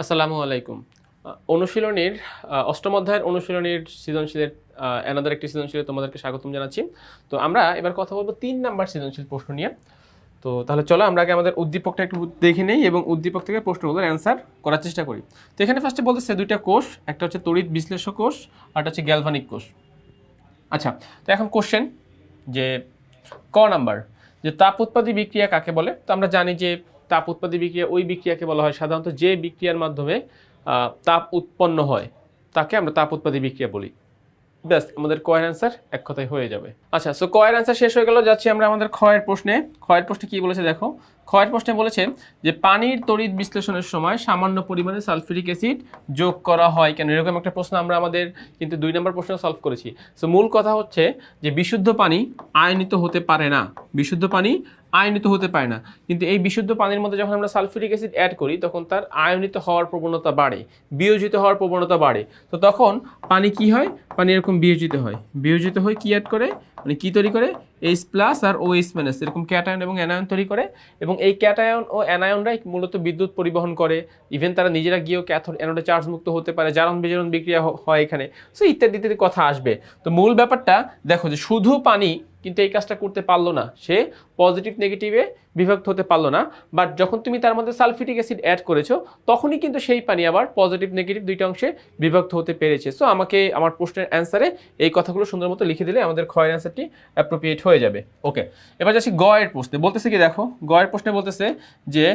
আসসালামু আলাইকুম। অনুশীলনীর অষ্টম অধ্যায়ের অনুশীলনীর সৃজনশীলের অ্যানাদার একটি সৃজনশীলে তোমাদেরকে স্বাগতম জানাচ্ছি। তো আমরা এবার কথা বলব তিন নাম্বার সৃজনশীল প্রশ্ন নিয়ে। তো তাহলে চলো আমরা আগে আমাদের উদ্দীপকটা একটু দেখে নেই এবং উদ্দীপক থেকে প্রশ্নগুলোর অ্যান্সার করার চেষ্টা করি। তো এখানে ফার্স্টে বলতেছে দুইটা কোষ, একটা হচ্ছে তড়িৎ বিশ্লেষক কোষ, আর হচ্ছে গ্যালভানিক কোষ। আচ্ছা তো এখন কোশ্চেন যে ক নাম্বার? যে তাপ উৎপাদী বিক্রিয়া কাকে বলে? তো আমরা জানি যে তাপ উৎপাদী বিক্রিয়া, ওই বিক্রিয়াকে বলা হয়। সাধারণত যে বিক্রিয়ার মাধ্যমে তাপ উৎপন্ন হয়, তাকে আমরা তাপ উৎপাদী বিক্রিয়া বলি। ব্যাস, আমাদের কয়ের অ্যান্সার এক কথায় হয়ে যাবে। আচ্ছা সো কয়ের অ্যান্সার শেষ হয়ে গেল, যাচ্ছি আমরা আমাদের ক্ষয়ের প্রশ্নে। ক্ষয়ের প্রশ্নে কি বলেছে দেখো? ক্ষয়ের প্রশ্নে বলেছে যে, পানির তড়িৎ বিশ্লেষণের সময় সামান্য পরিমাণে সালফিউরিক অ্যাসিড যোগ করা হয় কেন? এরকম একটা প্রশ্ন আমরা আমাদের কিন্তু দুই নম্বর প্রশ্ন সলভ করেছি। সো মূল কথা হচ্ছে যে, বিশুদ্ধ পানি আয়নিত হতে পারে না। বিশুদ্ধ পানি আয়নিত হতে পারে না। কিন্তু এই বিশুদ্ধ পানির মধ্যে যখন আমরা সালফিউরিক অ্যাসিড অ্যাড করি, তখন তার আয়নিত হওয়ার প্রবণতা বাড়ে, বিয়োজিত হওয়ার প্রবণতা বাড়ে। তো তখন পানি কি হয়? পানি এরকম বিয়োজিত হয়। বিয়োজিত হয়ে কি অ্যাড করে? মানে কি তৈরি করে? এইচ প্লাস আর ও এইচ মাইনাস এরকম ক্যাটায়ন এবং অ্যানায়ন তৈরি করে। এবং এই ক্যাটায়ন ও অ্যানায়নরাই মূলত বিদ্যুৎ পরিবহন করে। ইভেন তারা নিজেরা গিয়েও ক্যাথোড অ্যানোডে চার্জ মুক্ত হতে পারে। জারণ বিজারণ বিক্রিয়া হয় এখানে। সো ইত্যাদি ইত্যাদি কথা আসবে। তো মূল ব্যাপারটা, দেখো যে শুধু পানি কিন্তু এই কাজটা করতে পারল না। সে পজিটিভ নেগেটিভে বিভক্ত হতে পারল না। বাট যখন তুমি তার মধ্যে সালফিটিক অ্যাসিড অ্যাড করেছ, তখনই কিন্তু সেই পানি আবার পজিটিভ নেগেটিভ দুইটা অংশে বিভক্ত হতে পেরেছে। সো আমাকে আমার প্রশ্নের অ্যান্সারে এই কথাগুলো সুন্দর মতো লিখে দিলে আমাদের ক্ষয়ের অ্যান্সারটি অ্যাপ্রোপ্রিয়েট হয়ে যাবে। ওকে এবার যাচ্ছি গয়ের প্রশ্নে। বলতেছে কি দেখো, গয়ের প্রশ্নে বলতেছে যে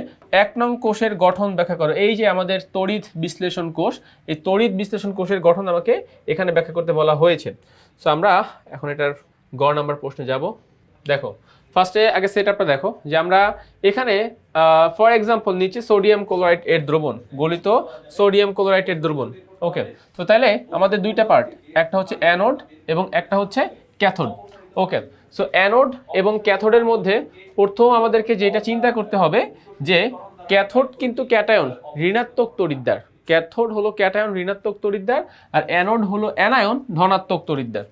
এক নং কোষের গঠন ব্যাখ্যা করো। এই যে আমাদের তড়িৎ বিশ্লেষণ কোষ, এই তড়িৎ বিশ্লেষণ কোষের গঠন আমাকে এখানে ব্যাখ্যা করতে বলা হয়েছে। সো আমরা এখন এটার গ নাম্বার প্রশ্নে যাব। দেখো ফার্স্টে আগে সেট আপটা দেখো, যে আমরা এখানে ফর এক্সাম্পল নিচে সোডিয়াম ক্লোরাইড এর দ্রবণ, গলিত সোডিয়াম ক্লোরাইড এর দ্রবণ ওকে তো তাহলে আমাদের দুইটা পার্ট একটা হচ্ছে অ্যানোড এবং একটা হচ্ছে ক্যাথোড ওকে সো অ্যানোড এবং ক্যাথোডের মধ্যে প্রথম আমাদেরকে যেটা চিন্তা করতে হবে, যে ক্যাথোড কিন্তু ক্যাটায়ন ঋণাত্মক তড়িৎদ্বার। ক্যাথোড হলো ক্যাটায়ন ঋণাত্মক তড়িৎদ্বার, আর অ্যানোড হলো অ্যানায়ন ধনাত্মক তড়িৎদ্বার।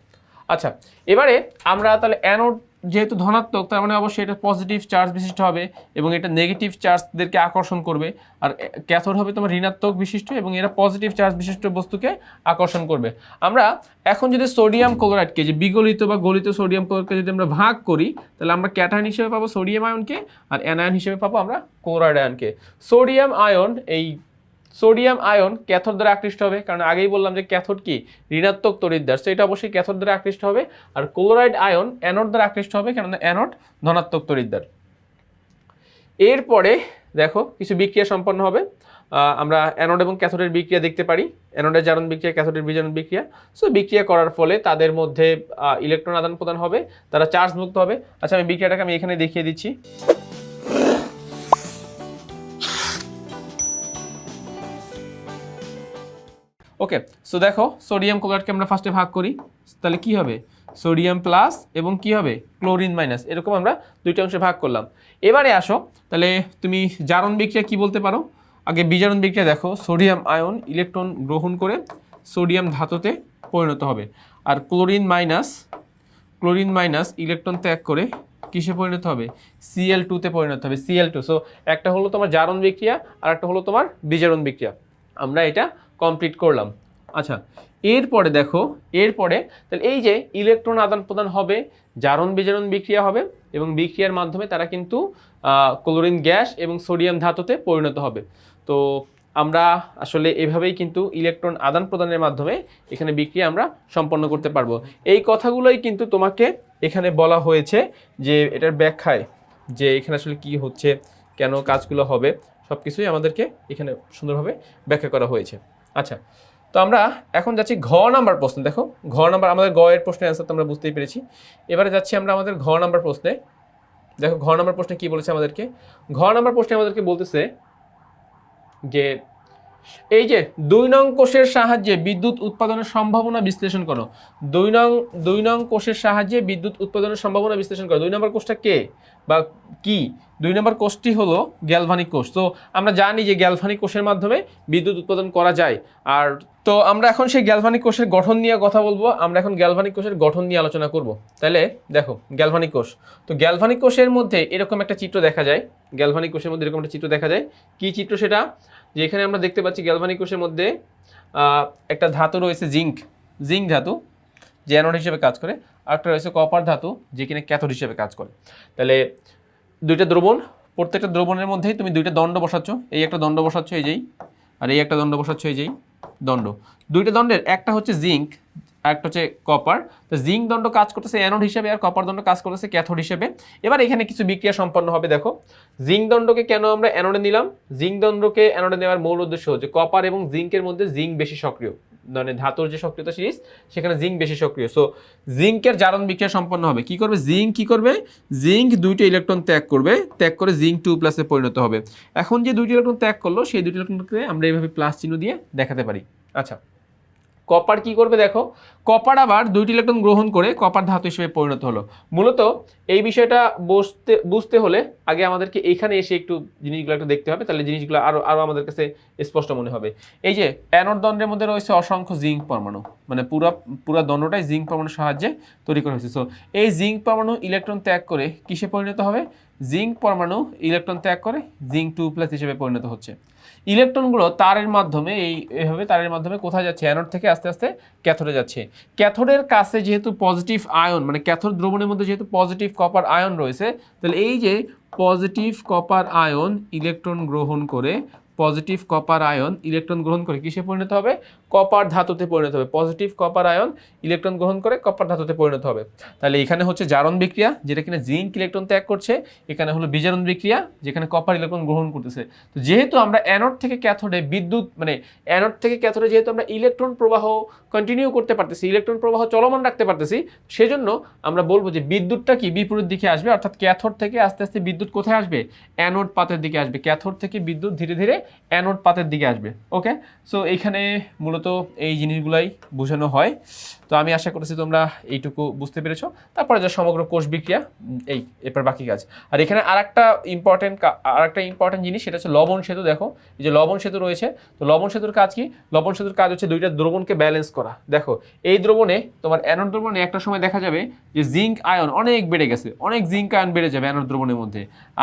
আচ্ছা এবারে আমরা তাহলে অ্যানোড যেহেতু ধনাত্মক, তার মানে অবশ্যই এটা পজিটিভ চার্জ বিশিষ্ট হবে এবং এটা নেগেটিভ চার্জদেরকে আকর্ষণ করবে। আর ক্যাথোড হবে তোমার ঋণাত্মক বিশিষ্ট এবং এরা পজিটিভ চার্জ বিশিষ্ট বস্তুকে আকর্ষণ করবে। আমরা এখন যদি সোডিয়াম ক্লোরাইডকে যে বিগলিত বা গলিত সোডিয়াম ক্লোরাইডকে যদি আমরা ভাগ করি, তাহলে আমরা ক্যাটায়ন হিসেবে পাবো সোডিয়াম আয়নকে আর অ্যানায়ন হিসেবে পাবো আমরা ক্লোরাইড আয়নকে সোডিয়াম আয়ন এই সোডিয়াম আয়ন ক্যাথোড দ্বারা আকৃষ্ট হবে, কারণ আগেই বললাম যে ক্যাথোড কি? ঋণাত্মক তড়িৎদ্বার তো এটা অবশ্যই ক্যাথোড দ্বারা আকৃষ্ট হবে, আর ক্লোরাইড আয়ন অ্যানোড দ্বারা আকৃষ্ট হবে, কেননা অ্যানোড ধনাত্মক তড়িৎদ্বার এরপরে দেখো, কিছু বিক্রিয়া সম্পন্ন হবে। আমরা অ্যানোড এবং ক্যাথোডের বিক্রিয়া দেখতে পারি। অ্যানোডের জারণ বিক্রিয়া, ক্যাথোডের বিজারণ বিক্রিয়া। সো বিক্রিয়া করার ফলে তাদের মধ্যে ইলেকট্রন আদান প্রদান হবে, তারা চার্জ মুক্ত হবে। আচ্ছা আমি বিক্রিয়াটাকে আমি এখানে দেখিয়ে দিচ্ছি। ওকে সো দেখো সোডিয়াম ক্লোরাইডকে আমরা ফার্স্টে ভাগ করি, তাহলে কি হবে? সোডিয়াম প্লাস এবং কি হবে? ক্লোরিন মাইনাস এরকম আমরা দুইটা অংশে ভাগ করলাম। এবারে আসো, তাহলে তুমি জারণ বিক্রিয়া কি বলতে পারো? আগে বিজারণ বিক্রিয়া দেখো সোডিয়াম আয়ন ইলেকট্রন গ্রহণ করে সোডিয়াম ধাতুতে পরিণত হবে। আর chlorine minus chlorine minus electron ত্যাগ করে কিসে পরিণত হবে? সিএল টুতে পরিণত হবে সিএল টু সো একটা হলো তোমার জারণ বিক্রিয়া আর একটা হলো তোমার বিজারণ বিক্রিয়া। আমরা এটা কমপ্লিট করলাম। আচ্ছা এরপরে দেখো, এরপরে তাহলে এই যে ইলেকট্রন আদান প্রদান হবে, জারণ বিজারণ বিক্রিয়া হবে এবং বিক্রিয়ার মাধ্যমে তারা কিন্তু ক্লোরিন গ্যাস এবং সোডিয়াম ধাতুতে পরিণত হবে। তো আমরা আসলে এভাবেই কিন্তু ইলেকট্রন আদান প্রদানের মাধ্যমে এখানে বিক্রিয়া আমরা সম্পন্ন করতে পারব। এই কথাগুলোই কিন্তু তোমাকে এখানে বলা হয়েছে যে এটার ব্যাখ্যায় যে এখানে আসলে কি হচ্ছে, কেন কাজগুলো হবে সব কিছুই আমাদেরকে এখানে সুন্দরভাবে ব্যাখ্যা করা হয়েছে। আচ্ছা তো আমরা এখন যাচ্ছি ঘ নাম্বার প্রশ্ন, দেখো, ঘ নাম্বার আমাদের গয়ের প্রশ্নের অ্যান্সার তো আমরা বুঝতেই পেরেছি। এবারে যাচ্ছি আমরা আমাদের ঘ নাম্বার প্রশ্নে। দেখো, ঘ নাম্বার প্রশ্নে কি বলেছে আমাদেরকে? ঘ নাম্বার প্রশ্নে আমাদেরকে বলতেছে যে এই যে দুই নং কোষের সাহায্যে বিদ্যুৎ উৎপাদনের সম্ভাবনা বিশ্লেষণ করো। দুই নং দুই নং কোষের সাহায্যে বিদ্যুৎ উৎপাদনের সম্ভাবনা বিশ্লেষণ করো। দুই নম্বর কোষটা কে? বা কি? দুই নম্বর কোষটি হলো গ্যালভানিক কোষ। তো আমরা জানি যে গ্যালভানিক কোষের মাধ্যমে বিদ্যুৎ উৎপাদন করা যায়। আর তো আমরা এখন সেই গ্যালভানিক কোষের গঠন নিয়ে কথা বলব। আমরা এখন গ্যালভানিক কোষের গঠন নিয়ে আলোচনা করব। তাহলে দেখো, গ্যালভানিক কোষ। তো গ্যালভানিক কোষের মধ্যে এরকম একটা চিত্র দেখা যায়। গ্যালভানিক কোষের মধ্যে এরকম একটা চিত্র দেখা যায়। কি চিত্র সেটা? যে এখানে আমরা দেখতে পাচ্ছি গ্যালভানিক কোষের মধ্যে একটা ধাতু রয়েছে জিঙ্ক জিঙ্ক ধাতু, যে অ্যানোড হিসেবে কাজ করে, আর একটা রয়েছে কপার ধাতু, যে কিনা ক্যাথোড হিসেবে কাজ করে। তাহলে দুইটা দ্রবণ, প্রত্যেকটা দ্রবণের মধ্যেই তুমি দুইটা দণ্ড বসাচ্ছ। এই একটা দণ্ড বসাচ্ছ, এই যেই, আর এই একটা দণ্ড বসাচ্ছ, এই যেই, দণ্ড। দুইটা দণ্ডের, একটা হচ্ছে জিঙ্ক একটা হচ্ছে কপার তো জিঙ্ক দণ্ড কাজ করতেছে অ্যানোড হিসেবে, আর কপার দণ্ড কাজ করতেছে ক্যাথোড হিসেবে। এবার এখানে কিছু বিক্রিয়া সম্পন্ন হবে, দেখো। জিঙ্ক দণ্ডকে কেন আমরা অ্যানোডে নিলাম? জিঙ্ক দণ্ডকে অ্যানোডে নেওয়ার মূল উদ্দেশ্য হচ্ছে কপার এবং জিঙ্কের মধ্যে জিঙ্ক বেশি সক্রিয়। মানে ধাতুর যে সক্রিয়তা সিরিজ সেখানে জিঙ্ক বেশি সক্রিয়। সো জিঙ্কের জারণ বিক্রিয়া সম্পন্ন হবে। কি করবে? জিঙ্ক কি করবে? জিঙ্ক দুইটা ইলেকট্রন ত্যাগ করবে। ত্যাগ করে জিঙ্ক টু প্লাসে পরিণত হবে। এখন যে দুইটি ইলেকট্রন ত্যাগ করল, সেই দুইটি ইলেকট্রনকে আমরা এইভাবে প্লাস চিহ্ন দিয়ে দেখাতে পারি। আচ্ছা। কপার কি করবে দেখো? কপার আবার দুইটি ইলেকট্রন গ্রহণ করে কপার ধাতু হিসেবে পরিণত হলো। মূলত এই বিষয়টা বুঝতে বুঝতে হলে আগে আমাদেরকে এখানে এসে একটু জিনিসগুলো একটু দেখতে হবে, তাহলে জিনিসগুলো আরও আরও আমাদের কাছে স্পষ্ট মনে হবে। এই যে অ্যানোড দণ্ডের মধ্যে রয়েছে অসংখ্য জিঙ্ক পরমাণু। মানে পুরো পুরো দণ্ডটাই জিঙ্ক পরমাণুর সাহায্যে তৈরি করা হয়েছে। সো এই জিঙ্ক পরমাণু ইলেকট্রন ত্যাগ করে কিসে পরিণত হবে? জিঙ্ক পরমাণু ইলেকট্রন ত্যাগ করে জিঙ্ক টু প্লাস হিসেবে পরিণত হচ্ছে। ইলেকট্রনগুলো তারের মাধ্যমে, এই, এভাবে তারের মাধ্যমে কোথায় যাচ্ছে? অ্যানোড থেকে আস্তে আস্তে ক্যাথোডে যাচ্ছে। ক্যাথোডের কাছে যেহেতু পজিটিভ আয়ন মানে ক্যাথোড দ্রবণের মধ্যে যেহেতু পজিটিভ কপার আয়ন রয়েছে, তাহলে এই যে পজিটিভ কপার আয়ন ইলেকট্রন গ্রহণ করে পজিটিভ কপার আয়ন ইলেকট্রন গ্রহণ করে কিসে পরিণত হবে? কপার ধাতুতে পরিণত হবে। পজিটিভ কপার আয়ন ইলেকট্রন গ্রহণ করে কপার ধাতুতে পরিণত হবে। তাহলে এখানে হচ্ছে জারণ বিক্রিয়া, যেটা কিনা জিঙ্ক ইলেকট্রন ত্যাগ করছে, এখানে হলো বিজারণ বিক্রিয়া, যেখানে কপার ইলেকট্রন গ্রহণ করতেছে। তো যেহেতু আমরা অ্যানোড থেকে ক্যাথোডে বিদ্যুৎ মানে অ্যানোড থেকে ক্যাথোডে যেহেতু আমরা ইলেকট্রন প্রবাহ কন্টিনিউ করতে পারতেছি, ইলেকট্রন প্রবাহ চলমান রাখতে পারতেছি, সেজন্য আমরা বলব যে বিদ্যুৎটা কি বিপরীত দিকে আসবে? অর্থাৎ ক্যাথোড থেকে আস্তে আস্তে বিদ্যুৎ কোথায় আসবে? অ্যানোড পাতের দিকে আসবে। ক্যাথোড থেকে বিদ্যুৎ ধীরে ধীরে অ্যানোড পাতের দিকে আসবে ওকে সো এইখানে মূলত এই জিনিসগুলাই বোঝানো হয়। তো আমি আশা করছি তোমরা এইটুকু বুঝতে পেরেছ। তারপরে যা সমগ্র কোষ বিক্রিয়া এই, এরপর বাকি কাজ। আর এখানে আরেকটা ইম্পর্টেন্ট আরেকটা ইম্পর্টেন্ট জিনিস, সেটা হচ্ছে লবণ সেতু, দেখো। এই যে লবণ সেতু রয়েছে, তো লবণ সেতুর কাজ কি? লবণ সেতুর কাজ হচ্ছে দুইটা দ্রবণকে ব্যালেন্স করা। দেখো, এই দ্রবণে তোমার অ্যানোড দ্রবণে একটা সময় দেখা যাবে যে জিঙ্ক আয়ন অনেক বেড়ে গেছে, অনেক জিঙ্ক আয়ন বেড়ে যাবে অ্যানোড দ্রবণের মধ্যে।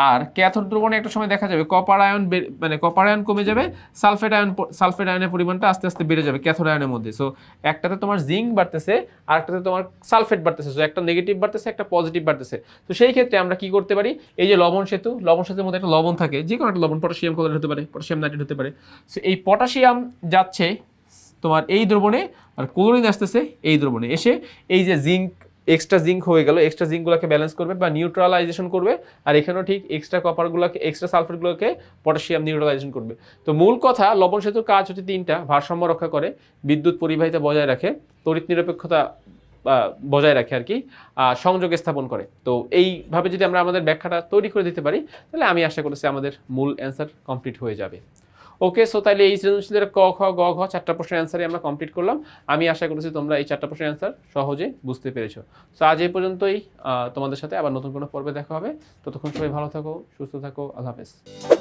আর ক্যাথোড দ্রবণে একটা সময় দেখা যাবে কপার আয়ন মানে কপার আয়ন কমে যাবে, সালফেট আয়ন সালফেট আয়নের পরিমাণটা আস্তে আস্তে বেড়ে যাবে ক্যাথোড আয়নের মধ্যে। সো একটাতে তোমার জিঙ্ক বাড়তেছে আর একটাতে তোমার সালফেট বাড়তেছে। সো একটা নেগেটিভ বাড়তেছে, একটা পজিটিভ বাড়তেছে। তো সেই ক্ষেত্রে আমরা কি করতে পারি? এই যে লবণ সেতু, লবণ সেতুর মধ্যে একটা লবণ থাকে, যে কোনো একটা লবণ, পটাশিয়াম ক্লোরাইড হতে পারে? পটাশিয়াম নাইট্রেট হতে পারে। সো এই পটাশিয়াম যাচ্ছে তোমার এই দ্রবণে, আর ক্লোরিন আসতেছে এই দ্রবণে। এসে এই যে জিঙ্ক এক্সট্রা জিঙ্ক হয়ে গেল এক্সট্রা জিঙ্কগুলোকে ব্যালেন্স করবে বা নিউট্রালাইজেশন করবে, আর এখানেও ঠিক এক্সট্রা কপারগুলোকে এক্সট্রা সালফেটগুলোকে পটাশিয়াম নিউট্রালাইজেশন করবে। তো মূল কথা, লবণ সেতুর কাজ হচ্ছে তিনটা, ভারসাম্য রক্ষা করে, বিদ্যুৎ পরিবাহিতা বজায় রাখে, তড়িৎ নিরপেক্ষতা বজায় রাখে আর কি সংযোগ স্থাপন করে। তো এইভাবে যদি আমরা আমাদের ব্যাখ্যাটা তৈরি করে দিতে পারি, তাহলে আমি আশা করছি আমাদের মূল অ্যান্সার কমপ্লিট হয়ে যাবে। ওকে সো তাহলে এই সৃজনশীলের ক, খ, গ, ঘ চারটা প্রশ্নের অ্যান্সারই আমরা কমপ্লিট করলাম। আমি আশা করছি তোমরা এই চারটা প্রশ্নের অ্যান্সার সহজে বুঝতে পেরেছ। সো আজ এই পর্যন্তই তোমাদের সাথে আবার নতুন কোনো পর্বে দেখা হবে। ততক্ষণ সবাই ভালো থাকো, সুস্থ থাকো, আল্লাহ হাফেজ।